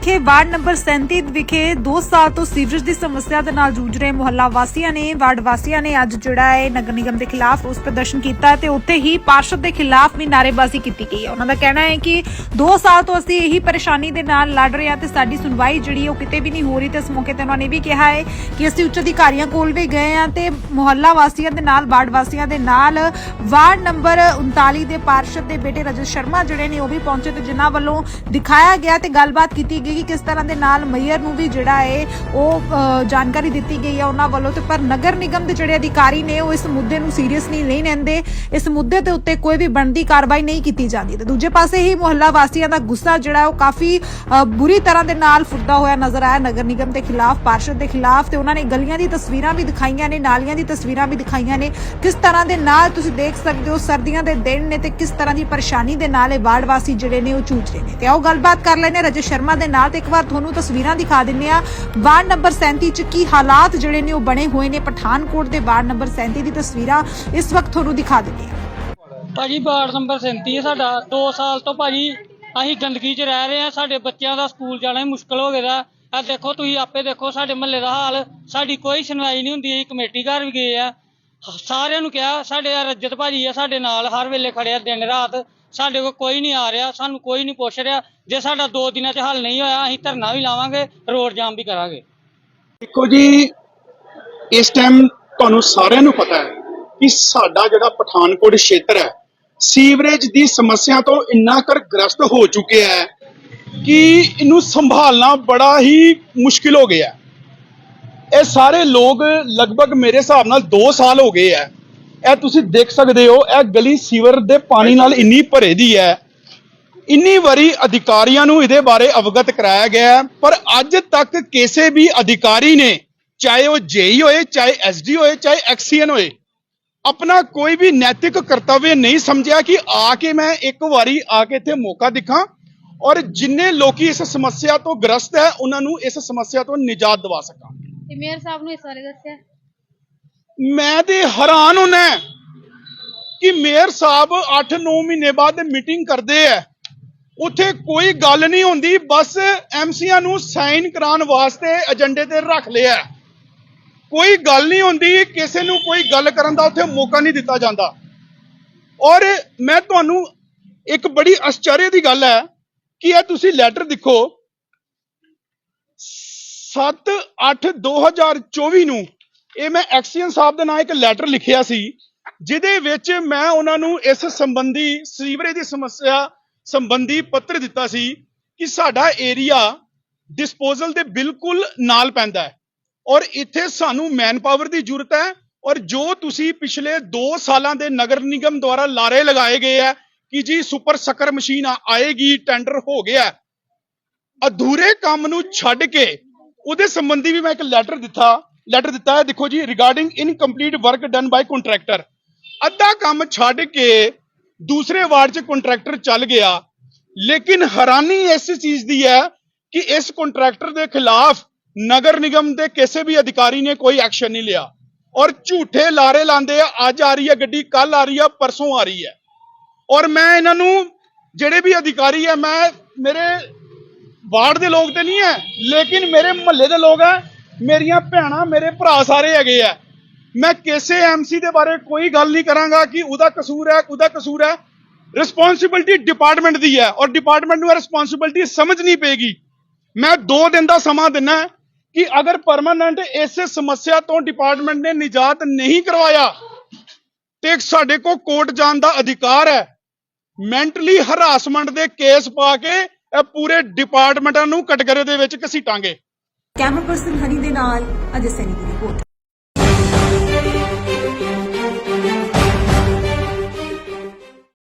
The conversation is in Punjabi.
ਵਿਖੇ ਵਾਰਡ ਨੰਬਰ 37 ਵਿਖੇ 2 ਸਾਲ ਤੋਂ ਸੀਵਰੇਜ ਦੀ ਸਮੱਸਿਆ ਦੇ ਨਾਲ ਜੂਝ ਰਹੇ ਮੁਹੱਲਾ ਵਾਸੀਆਂ ਨੇ, ਵਾਰਡ ਵਾਸੀਆਂ ਨੇ ਅੱਜ ਜਿਹੜਾ ਹੈ ਨਗਰ ਨਿਗਮ ਦੇ ਖਿਲਾਫ ਰੋਸ ਪ੍ਰਦਰਸ਼ਨ ਕੀਤਾ ਤੇ ਉੱਥੇ ਹੀ ਪਾਰਸ਼ਦ ਦੇ ਖਿਲਾਫ ਵੀ ਨਾਅਰੇਬਾਜ਼ੀ ਕੀਤੀ ਗਈ ਹੈ। ਉਹਨਾਂ ਦਾ ਕਹਿਣਾ ਹੈ ਕਿ 2 ਸਾਲ ਤੋਂ ਅਸੀਂ ਇਹੀ ਪਰੇਸ਼ਾਨੀ ਦੇ ਨਾਲ ਲੜ ਰਹੇ ਹਾਂ ਤੇ ਸਾਡੀ ਸੁਣਵਾਈ ਜਿਹੜੀ ਉਹ ਕਿਤੇ ਵੀ ਨਹੀਂ ਹੋ ਰਹੀ ਤੇ ਇਸ ਮੌਕੇ ਤੇ ਉਹਨਾਂ ਨੇ ਵੀ ਕਿਹਾ ਹੈ ਕਿ ਅਸੀਂ ਉੱਚ ਅਧਿਕਾਰੀਆਂ ਕੋਲ ਵੀ ਗਏ ਹਾਂ ਤੇ ਮੁਹੱਲਾ ਵਾਸੀਆਂ ਦੇ ਨਾਲ, ਵਾਰਡ ਵਾਸੀਆਂ ਦੇ ਨਾਲ ਵਾਰਡ ਨੰਬਰ 39 ਦੇ ਪਾਰਸ਼ਦ ਦੇ ਬੇਟੇ ਰਜਤ ਸ਼ਰਮਾ ਜਿਹੜੇ ਨੇ ਉਹ ਵੀ ਪਹੁੰਚੇ ਤੇ ਜਿਨ੍ਹਾਂ ਵੱਲੋਂ ਦਿਖਾਇਆ ਗਿਆ ਤੇ ਗੱਲਬਾਤ ਕੀਤੀ ਗਈ ਕਿ ਕਿਸ ਤਰ੍ਹਾਂ ਦੇ ਨਾਲ ਮੇਅਰ ਨੂੰ ਵੀ ਜਿਹੜਾ ਹੈ ਉਹ ਜਾਣਕਾਰੀ ਦਿੱਤੀ ਗਈ ਹੈ ਉਹਨਾਂ ਵੱਲੋਂ ਤੇ ਪਰ ਨਗਰ ਨਿਗਮ ਦੇ ਜਿਹੜੇ ਅਧਿਕਾਰੀ ਨੇ ਉਹ ਇਸ ਮੁੱਦੇ ਨੂੰ ਸੀਰੀਅਸਲੀ ਨਹੀਂ ਲੈਂਦੇ। ਇਸ ਮੁੱਦੇ ਦੇ ਉੱਤੇ ਕੋਈ ਵੀ ਬਣਦੀ ਕਾਰਵਾਈ ਨਹੀਂ ਕੀਤੀ ਜਾਂਦੀ। ਤੇ ਦੂਜੇ ਪਾਸੇ ਹੀ ਮੁਹੱਲਾ ਵਾਸੀਆਂ ਦਾ ਗੁੱਸਾ ਜਿਹੜਾ ਉਹ ਕਾਫੀ ਬੁਰੀ ਤਰ੍ਹਾਂ ਦੇ ਨਾਲ ਫੁੱਟਦਾ ਹੋਇਆ ਨਜ਼ਰ ਆਇਆ ਨਗਰ ਨਿਗਮ ਦੇ ਖਿਲਾਫ, ਪਾਰਸ਼ਦ ਦੇ ਖਿਲਾਫ ਤੇ ਉਹਨਾਂ ਨੇ ਗਲੀਆਂ ਦੀ ਤਸਵੀਰਾਂ ਵੀ ਦਿਖਾਈਆਂ ਨੇ, ਨਾਲੀਆਂ ਦੀ ਤਸਵੀਰਾਂ ਵੀ ਦਿਖਾਈਆਂ ਨੇ। ਕਿਸ ਤਰ੍ਹਾਂ ਦੇ ਨਾਲ ਤੁਸੀਂ ਦੇਖ ਸਕਦੇ ਹੋ ਸਰਦੀਆਂ ਦੇ ਦਿਨ ਨੇ ਤੇ ਕਿਸ ਤਰ੍ਹਾਂ ਦੀ ਪਰੇਸ਼ਾਨੀ ਦੇ ਨਾਲ ਇਹ ਵਾਰਡ ਵਾਸੀ ਜਿਹੜੇ ਨੇ ਉਹ ਚੂਝ ਰਹੇ ਨੇ। ਤੇ ਆਓ ਗੱਲਬਾਤ ਕਰ ਲੈਨੇ ਰਜੇ ਸ਼ਰਮਾ ਦੇ ਨਾਲ। ਤੇ ਇੱਕ ਵਾਰ ਤੁਹਾਨੂੰ ਤਸਵੀਰਾਂ ਦਿਖਾ ਦਿੰਨੇ ਆ ਵਾਰਡ ਨੰਬਰ 37 ਚ ਕੀ ਹਾਲਾਤ ਜਿਹੜੇ ਨੇ ਉਹ ਬਣੇ ਹੋਏ ਨੇ ਪਠਾਨਕੋਟ ਦੇ ਵਾਰਡ ਨੰਬਰ 37 ਦੀ ਤਸਵੀਰਾਂ ਇਸ ਵਕਤ ਤੁਹਾਨੂੰ ਦਿਖਾ ਦਿੰਨੇ ਆ ਭਾਜੀ, ਵਾਰਡ ਨੰਬਰ 37 ਹੈ ਸਾਡਾ। 2 ਸਾਲ ਤੋਂ ਭਾਜੀ, ਅਸੀਂ ਗੰਦਗੀ 'ਚ ਰਹਿ ਰਹੇ ਹਾਂ। ਸਾਡੇ ਬੱਚਿਆਂ ਦਾ ਸਕੂਲ ਜਾਣਾ ਹੀ ਮੁਸ਼ਕਲ ਹੋ ਗਿਆ ਦਾ। ਆ ਦੇਖੋ ਤੁਸੀਂ, ਆਪੇ ਦੇਖੋ ਸਾਡੇ ਮਹੱਲੇ ਦਾ ਹਾਲ। ਸਾਡੀ ਕੋਈ ਸੁਣਵਾਈ ਨਹੀਂ ਹੁੰਦੀ। ਅਸੀਂ ਕਮੇਟੀ ਘਰ ਵੀ ਗਏ ਆ। ਸਾਰਿਆਂ ਨੂੰ ਕਿਹਾ, ਸਾਡੇ ਆਹ ਰਜਤ ਭਾਜੀ ਆ, ਸਾਡੇ ਨਾਲ ਹਰ ਵੇਲੇ ਖੜਿਆ ਦਿਨ ਰਾਤ। ਸਾਡੇ ਕੋਲ ਕੋਈ ਨਹੀਂ ਆ ਰਿਹਾ, ਸਾਨੂੰ ਕੋਈ ਨਹੀਂ ਪੁੱਛ ਰਿਹਾ। ਜੇ ਸਾਡਾ ਦੋ ਦਿਨਾਂ 'ਚ ਹੱਲ ਨਹੀਂ ਹੋਇਆ, ਅਸੀਂ ਧਰਨਾ ਵੀ ਲਾਵਾਂਗੇ, ਰੋਡ ਜਾਮ ਵੀ ਕਰਾਂਗੇ। ਦੇਖੋ ਜੀ, ਇਸ ਟਾਈਮ ਤੁਹਾਨੂੰ ਸਾਰਿਆਂ ਨੂੰ ਪਤਾ ਹੈ ਕਿ ਸਾਡਾ ਜਿਹੜਾ ਪਠਾਨਕੋਟ ਖੇਤਰ ਹੈ, ਸੀਵਰੇਜ ਦੀ ਸਮੱਸਿਆ ਤੋਂ ਇੰਨਾ ਕਰ ਗ੍ਰਸਤ ਹੋ ਚੁੱਕਿਆ ਹੈ ਕਿ ਇਹਨੂੰ ਸੰਭਾਲਣਾ ਬੜਾ ਹੀ ਮੁਸ਼ਕਿਲ ਹੋ ਗਿਆ ਇਹ ਸਾਰੇ ਲੋਕ ਲਗਭਗ ਮੇਰੇ ਹਿਸਾਬ ਨਾਲ 2 ਸਾਲ ਹੋ ਗਏ ਹੈ ਇਹ ਤੁਸੀਂ ਦੇਖ ਸਕਦੇ ਹੋ, ਇਹ ਗਲੀ ਸੀਵਰ ਦੇ ਪਾਣੀ ਨਾਲ ਇੰਨੀ ਭਰੇ ਦੀ ਹੈ ਇੰਨੀ ਵਾਰੀ ਅਧਿਕਾਰੀਆਂ ਨੂੰ ਇਹਦੇ ਬਾਰੇ ਅਵਗਤ ਕਰਾਇਆ ਗਿਆ ਪਰ ਅੱਜ ਤੱਕ ਕਿਸੇ ਵੀ ਅਧਿਕਾਰੀ ਨੇ, ਚਾਹੇ ਉਹ ਜੇਈ ਹੋਏ, ਚਾਹੇ ਐਸਡੀ ਹੋਏ, ਚਾਹੇ ਐਕਸੀਐਨ ਹੋਏ, ਆਪਣਾ ਕੋਈ ਵੀ ਨੈਤਿਕ ਕਰਤੱਵ ਨਹੀਂ ਸਮਝਿਆ ਕਿ ਆ ਕੇ ਮੈਂ ਇੱਕ ਵਾਰੀ ਆ ਕੇ ਇੱਥੇ ਮੌਕਾ ਦਿਖਾਂ ਔਰ ਜਿੰਨੇ ਲੋਕੀ ਇਸ ਸਮੱਸਿਆ ਤੋਂ ਗ੍ਰਸਤ ਹੈ ਉਹਨਾਂ ਨੂੰ ਇਸ ਸਮੱਸਿਆ ਤੋਂ ਨਿਜਾਤ ਦਿਵਾ ਸਕਾਂ। ਤੇ ਮੇਅਰ ਸਾਹਿਬ ਨੂੰ ਇਸ ਬਾਰੇ ਦੱਸਿਆ। ਮੈਂ ਤੇ ਹੈਰਾਨ ਹੁੰਨਾ ਕਿ ਮੇਅਰ ਸਾਹਿਬ 8-9 ਮਹੀਨੇ ਬਾਅਦ ਮੀਟਿੰਗ ਕਰਦੇ ਆ। ਉੱਥੇ ਕੋਈ ਗੱਲ ਨਹੀਂ ਹੁੰਦੀ, ਬਸ ਐਮਸੀਆਂ ਨੂੰ ਸਾਈਨ ਕਰਾਉਣ ਵਾਸਤੇ ਏਜੰਡੇ ਤੇ ਰੱਖ ਲਿਆ। ਕੋਈ ਗੱਲ ਨਹੀਂ ਹੁੰਦੀ, ਕਿਸੇ ਨੂੰ ਕੋਈ ਗੱਲ ਕਰਨ ਦਾ ਉੱਥੇ ਮੌਕਾ ਨਹੀਂ ਦਿੱਤਾ ਜਾਂਦਾ। ਔਰ ਮੈਂ ਤੁਹਾਨੂੰ ਇੱਕ ਬੜੀ ਅਚਰਜ ਦੀ ਗੱਲ ਹੈ ਕਿ ਇਹ ਤੁਸੀਂ ਲੈਟਰ ਦੇਖੋ। 7/8/2024 ਨੂੰ ਇਹ ਮੈਂ ਐਕਸੀਅਨ ਸਾਹਿਬ ਦੇ ਨਾਂ ਇੱਕ ਲੈਟਰ ਲਿਖਿਆ ਸੀ, ਜਿਹਦੇ ਵਿੱਚ ਮੈਂ ਉਹਨਾਂ ਨੂੰ ਇਸ ਸੰਬੰਧੀ, ਸੀਵਰੇਜ ਦੀ ਸਮੱਸਿਆ ਸੰਬੰਧੀ ਪੱਤਰ ਦਿੱਤਾ ਸੀ ਕਿ ਸਾਡਾ ਏਰੀਆ ਡਿਸਪੋਜ਼ਲ ਦੇ ਬਿਲਕੁਲ ਨਾਲ ਪੈਂਦਾ ਹੈ ਔਰ ਇੱਥੇ ਸਾਨੂੰ ਮੈਨ ਪਾਵਰ ਦੀ ਜ਼ਰੂਰਤ ਹੈ ਔਰ ਜੋ ਤੁਸੀਂ ਪਿਛਲੇ 2 ਸਾਲਾਂ ਦੇ ਨਗਰ ਨਿਗਮ ਦੁਆਰਾ ਲਾਰੇ ਲਗਾਏ ਗਏ ਆ ਕਿ ਜੀ ਸੁਪਰ ਸਕਰ ਮਸ਼ੀਨ ਆਏਗੀ ਟੈਂਡਰ ਹੋ ਗਿਆ ਅਧੂਰੇ ਕੰਮ ਨੂੰ ਛੱਡ ਕੇ ਉਹਦੇ ਸੰਬੰਧੀ ਵੀ ਮੈਂ ਇੱਕ ਲੈਟਰ ਦਿੱਤਾ ਲੈਟਰ ਦਿੱਤਾ ਹੈ, ਦੇਖੋ ਜੀ regarding incomplete work done by contractor ਅੱਧਾ ਕੰਮ ਛੱਡ ਕੇ ਦੂਸਰੇ ਵਾਰਡ 'ਚ ਕੰਟਰੈਕਟਰ ਚੱਲ ਗਿਆ, ਲੇਕਿਨ ਹੈਰਾਨੀ ਇਸ ਚੀਜ਼ ਦੀ ਹੈ ਕਿ ਇਸ ਕੰਟਰੈਕਟਰ ਦੇ ਖਿਲਾਫ ਨਗਰ ਨਿਗਮ ਦੇ ਕਿਸੇ ਵੀ ਅਧਿਕਾਰੀ ਨੇ ਕੋਈ ਐਕਸ਼ਨ ਨਹੀਂ ਲਿਆ। ਔਰ ਝੂਠੇ ਲਾਰੇ ਲਾਉਂਦੇ ਆ, ਅੱਜ ਆ ਰਹੀ ਹੈ ਗੱਡੀ ਕੱਲ ਆ ਰਹੀ ਹੈ, ਪਰਸੋਂ ਆ ਰਹੀ ਹੈ। ਔਰ ਮੈਂ ਇਹਨਾਂ ਨੂੰ, ਜਿਹੜੇ ਵੀ ਅਧਿਕਾਰੀ ਹੈ, ਮੈਂ, ਮੇਰੇ ਵਾਰਡ ਦੇ ਲੋਕ ਤੇ ਨਹੀਂ ਹੈ, ਲੇਕਿਨ ਮੇਰੇ ਮਹੱਲੇ ਦੇ ਲੋਕ ਹੈ, ਮੇਰੀਆਂ ਭੈਣਾਂ, ਮੇਰੇ ਭਰਾ ਸਾਰੇ ਹੈਗੇ ਆ ਮੈਂ ਕਿਸੇ ਐਮਸੀ ਦੇ ਬਾਰੇ ਕੋਈ ਗੱਲ ਨਹੀਂ ਕਰਾਂਗਾ ਕਿ ਉਹਦਾ ਕਸੂਰ ਹੈ, ਉਹਦਾ ਕਸੂਰ ਹੈ। ਰਿਸਪੌਂਸਿਬਿਲਟੀ ਡਿਪਾਰਟਮੈਂਟ ਦੀ ਹੈ ਔਰ ਡਿਪਾਰਟਮੈਂਟ ਨੂੰ ਇਹ ਸਮਝ ਨਹੀਂ ਪਏਗੀ। ਮੈਂ 2 ਦਿਨ ਦਾ ਸਮਾਂ ਦਿੰਨਾ ਕਿ ਅਗਰ ਪਰਮਾਨੈਂਟ ਇਸ ਸਮੱਸਿਆ ਤੋਂ ਡਿਪਾਰਟਮੈਂਟ ਨੇ ਨਿਜਾਤ ਨਹੀਂ ਕਰਵਾਇਆ, ਤੇ ਸਾਡੇ ਕੋਲ ਕੋਰਟ ਜਾਣ ਦਾ ਅਧਿਕਾਰ ਹੈ। ਮੈਂਟਲੀ ਹਰਾਸਮੈਂਟ ਦੇ ਕੇਸ ਪਾ ਕੇ ਇਹ ਪੂਰੇ ਡਿਪਾਰਟਮੈਂਟਾਂ ਨੂੰ ਕਟਗਰੇ ਦੇ ਵਿੱਚ ਘਸੀਟਾਂਗੇ। ਕੈਮਰਾ ਪਰਸਨ ਹਨੀ ਦੇ ਨਾਲ ਅਜੇ ਸੈਨੀ ਦੀ ਰਿਪੋਰਟ।